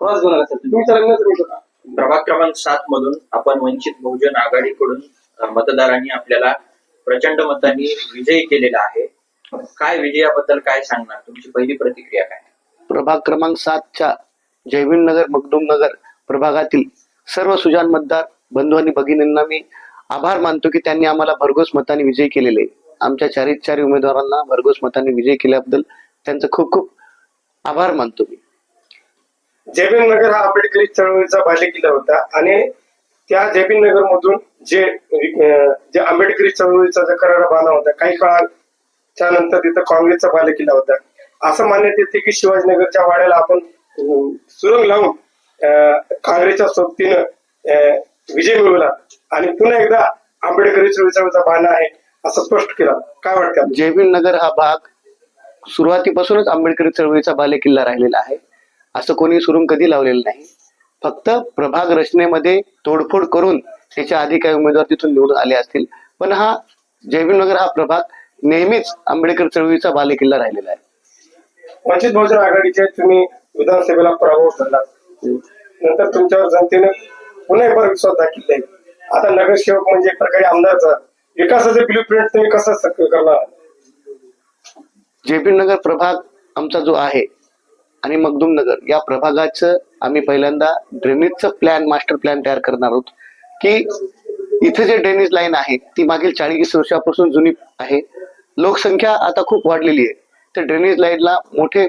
Cross मी नंतर विचारतो. प्रभाग क्रमांक सात मधून आपण वंचित बहुजन आघाडीकडून अ, मतदारांनी आपल्याला प्रचंड मतांनी विजयी केलेला आहे. काय विजयाबद्दल काय सांगणार? तुमची पहिली प्रतिक्रिया काय? प्रभाग क्रमांक सातच्या जयवीन नगर मखदूम नगर प्रभागातील सर्व सुजान मतदार बंधू आणि भगिनींना मी आभार मानतो की त्यांनी आम्हाला भरघोस मताने विजयी केलेले. आमच्या चारी चारी उमेदवारांना भरघोस मताने विजयी केल्याबद्दल त्यांचं खूप खूप आभार मानतो मी. जेबीन नगर हा आंबेडकरी चळवळीचा बालेकिल्ला होता आणि त्या जेबीन नगर मधून जे जे आंबेडकरी चळवळीचा जो करारा बाला होता काही काळाच्या नंतर तिथं काँग्रेसचा बालेकिल्ला होता. असं मान्यते येते की शिवाजीनगरच्या वाड्याला आपण सुरंग लावून काँग्रेसच्या सोबतीनं विजय मिळवला आणि पुन्हा एकदा आंबेडकरी चळवळीचा बाणा आहे असं स्पष्ट केलं. काय वाटतं जेबीन नगर हा भाग सुरुवातीपासूनच आंबेडकरी चळवळीचा बालेकिल्ला राहिलेला आहे. असं कोणी सुरुंग कधी लावलेलं नाही. फक्त प्रभाग रचनेमध्ये तोडफोड करून त्याच्या आधी काही उमेदवार तिथून निवडून आले असतील. पण हा जयवीन नगर हा प्रभाग नेहमीच आंबेडकर चळवळीचा बालेकिल्ला राहिलेला आहे. वंचित बहुजन आघाडीचे तुम्ही विधानसभेला पराभव झाला नंतर तुमच्यावर जनतेने पुन्हा एक बार विश्वास दाखवला आता नगरसेवक म्हणजे एक प्रकारे आमदारचा विकासाचे ब्ल्यू प्रिंट तुम्ही कसं करणार? जयवीन नगर प्रभाग आमचा जो आहे आणि मगदुमनगर या प्रभागाचं आम्ही पहिल्यांदा ड्रेनेजचं प्लॅन मास्टर प्लॅन तयार करणार आहोत. की इथे जे ड्रेनेज लाईन आहे ती मागील चाळीस वर्षापासून जुनी आहे. लोकसंख्या आता खूप वाढलेली आहे. तर ड्रेनेज लाईनला मोठे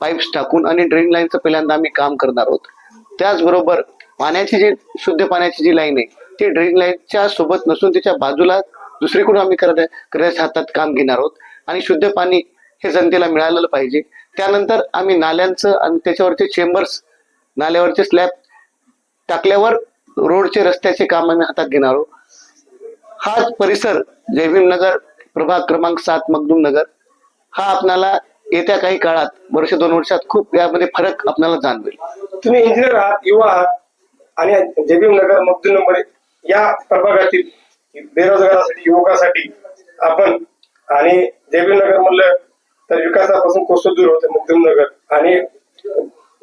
पाईप्स टाकून आणि ड्रेन लाईनचं पहिल्यांदा आम्ही काम करणार आहोत. त्याचबरोबर पाण्याची जी शुद्ध पाण्याची जी लाईन आहे ती ड्रेन लाईनच्या सोबत नसून त्याच्या बाजूला दुसरीकडून आम्ही करत करण्याच्या हातात काम घेणार आहोत. आणि शुद्ध पाणी हे जनतेला मिळालेलं पाहिजे. त्यानंतर आम्ही नाल्यांचं आणि त्याच्यावरचे चेंबर्स नाल्यावरचे स्लॅब टाकल्यावर रोडचे रस्त्याचे काम आम्ही हातात घेणार आहोत. हा परिसर जयभीम नगर प्रभाग क्रमांक सात मगदूम नगर हा आपणाला येत्या काही काळात वर्ष दोन वर्षात खूप यामध्ये फरक आपल्याला जाणवेल. तुम्ही इंजिनियर आहात युवा आहात आणि जयभीम नगर मगदूम नंबर या प्रभागातील बेरोजगारासाठी युवकासाठी आपण आणि जयभीम नगर म्हणलं तर विकासापासून कोसो दूर होते मगदूम आणि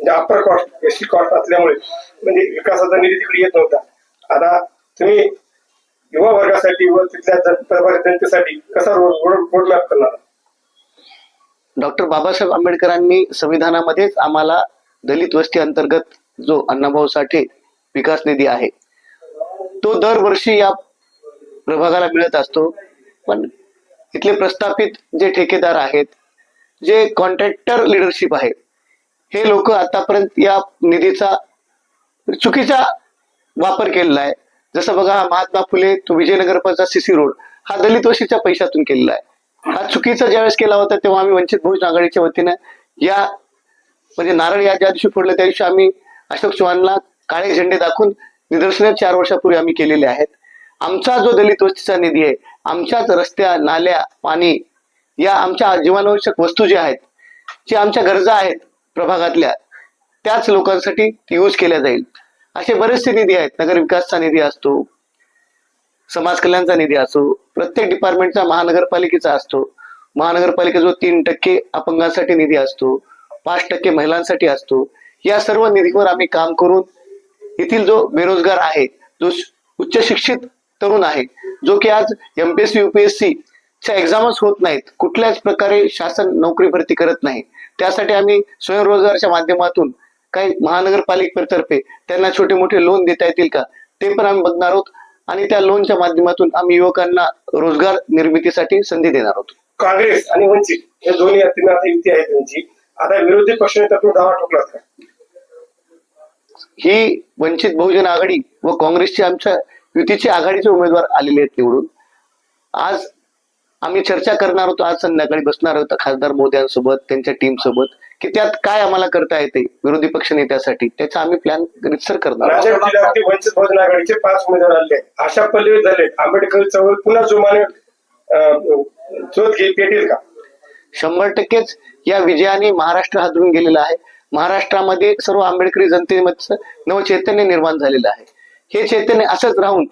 अप्पर कॉस्ट एसी कॉस्ट असल्यामुळे म्हणजे विकासाचा निधी तिकडे येत नव्हता. आता तुम्ही युवा वर्गासाठी व तिथल्या जन- प्रभाग जनतेसाठी कसा रोड रोड करणार? डॉक्टर बाबासाहेब आंबेडकरांनी संविधानामध्येच आम्हाला दलित वस्ती अंतर्गत जो अण्णाभाऊ साठे विकास निधी आहे तो दरवर्षी या प्रभागाला मिळत असतो. पण इथले प्रस्थापित जे ठेकेदार आहेत जे कॉन्ट्रॅक्टर लिडरशिप आहे हे लोक आतापर्यंत या निधीचा चुकीचा वापर केलेला आहे. जसं बघा महात्मा फुले तो विजयनगरचा सीसी रोड हा दलित वशीच्या पैशातून केलेला आहे. हा चुकीचा ज्यावेळेस केला होता तेव्हा आम्ही वंचित बहुजन आघाडीच्या वतीनं या म्हणजे नारळ या ज्या दिवशी फोडलं त्या दिवशी आम्ही अशोक चव्हाणला काळे झेंडे दाखवून निदर्शने चार वर्षापूर्वी आम्ही केलेले आहेत. आमचा जो दलित वस्तीचा निधी आहे आमच्याच रस्त्या नाल्या पाणी या आमच्या जीवनावश्यक वस्तू ज्या आहेत जी आमच्या गरजा आहेत प्रभागातल्या त्याच लोकांसाठी यूज केल्या जाईल. असे बरेचसे निधी आहेत. नगर विकासचा निधी असतो समाज कल्याणचा निधी असो प्रत्येक डिपार्टमेंटचा महानगरपालिकेचा असतो. महानगरपालिका जो तीन टक्के अपंगांसाठी निधी असतो पाच टक्के महिलांसाठी असतो या सर्व निधीवर आम्ही काम करून येथील जो बेरोजगार आहे जो उच्च शिक्षित तरुण आहे जो की आज एमपीएससी युपीएससी च्या एक्झामच होत नाहीत. कुठल्याच प्रकारे शासन नोकरी भरती करत नाही. त्यासाठी आम्ही स्वयंरोजगारच्या माध्यमातून काही महानगरपालिकेतर्फे त्यांना छोटे मोठे लोन देता येतील का? ते पण आम्ही बघणार आहोत. आणि त्या लोनच्या माध्यमातून आम्ही युवकांना रोजगार निर्मितीसाठी संधी देणार आहोत. काँग्रेस आणि वंचित हे दोन्ही आता युती आहे त्यांची. आता विरोधी पक्षाने त्यातून दावा ठोकलात का ही वंचित बहुजन आघाडी व काँग्रेसचे आमच्या युतीचे आघाडीचे उमेदवार आलेले आहेत निवडून. आज आम्ही चर्चा करणार होतो आज संध्याकाळी बसणार होतो खासदार मोदयांसोबत त्यांच्या टीम सोबत की त्यात काय आम्हाला करता येते विरोधी पक्ष नेत्यासाठी त्याचा आम्ही प्लॅन रितसर करणार वंचित बहुजन आघाडीचे पाच उमेदवार आले. अशा पल्लवी झाले आंबेडकर चळवळ पुन्हा जोमाने पेटेल का? शंभर टक्केच या विजयाने महाराष्ट्र हादरून गेलेला आहे. महाराष्ट्रामध्ये सर्व आंबेडकरी जनतेमध्ये नवचैतन्य निर्माण झालेलं आहे. हे चैतन्य असंच राहून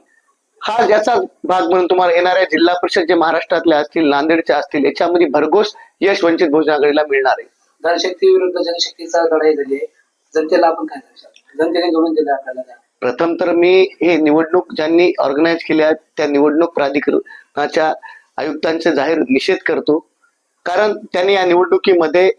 हा ज्याचा भाग म्हणून तुम्हाला येणाऱ्या जिल्हा परिषद जे महाराष्ट्रातल्या असतील नांदेडच्या असतील याच्यामध्ये भरघोस यश वंचित बहुजन आघाडीला मिळणार आहे धनशक्ती विरुद्ध जनशक्तीचा लढाई झाली आहे. जनतेला आपण काय सांगू जनतेने निवडून दिलं आपल्याला? प्रथम तर मी हे निवडणूक ज्यांनी ऑर्गनाईज केल्या आहेत, त्या निवडणूक प्राधिकरणाच्या आयुक्तांचे जाहीर निषेध करतो कारण त्यांनी या निवडणुकीमध्ये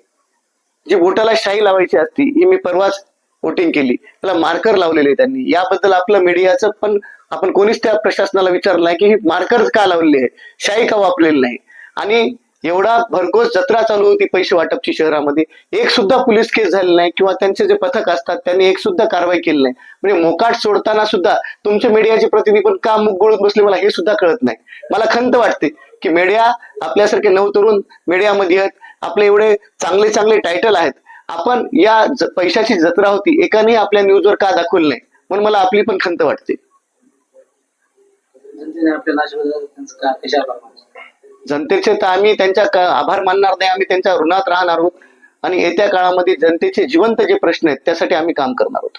जी वोटाला शाई लावायची असती ही मी परवाच वोटिंग केली. त्याला मार्कर लावलेले त्यांनी. याबद्दल आपलं मीडियाचं पण आपण कोणीच त्या प्रशासनाला विचारलं नाही की हे मार्कर का लावलेले आहे? शाई का वापरलेली नाही? आणि एवढा भरघोस जत्रा चालू होती पैसे वाटपची शहरामध्ये. एक सुद्धा पोलीस केस झाली नाही किंवा त्यांचे जे पथक असतात त्यांनी एक सुद्धा कारवाई केली नाही. म्हणजे मोकाट सोडताना सुद्धा तुमचे मीडियाचे प्रतिनिधी पण का मुख गोळत बसले मला हे सुद्धा कळत नाही. मला खंत वाटते की मीडिया आपल्यासारखे नवतरुण मीडियामध्ये आहेत. आपले एवढे चांगले चांगले टायटल आहेत. आपण या पैशाची जत्रा होती एकाने आपल्या न्यूजवर का दाखवलं नाही? म्हणून मला आपली पण खंत वाटते. जनतेचे तर आम्ही त्यांच्या आभार मानणार नाही आम्ही त्यांच्या ऋणात राहणार आहोत. आणि येत्या काळामध्ये जनतेचे जिवंत जे प्रश्न आहेत त्यासाठी आम्ही काम करणार आहोत.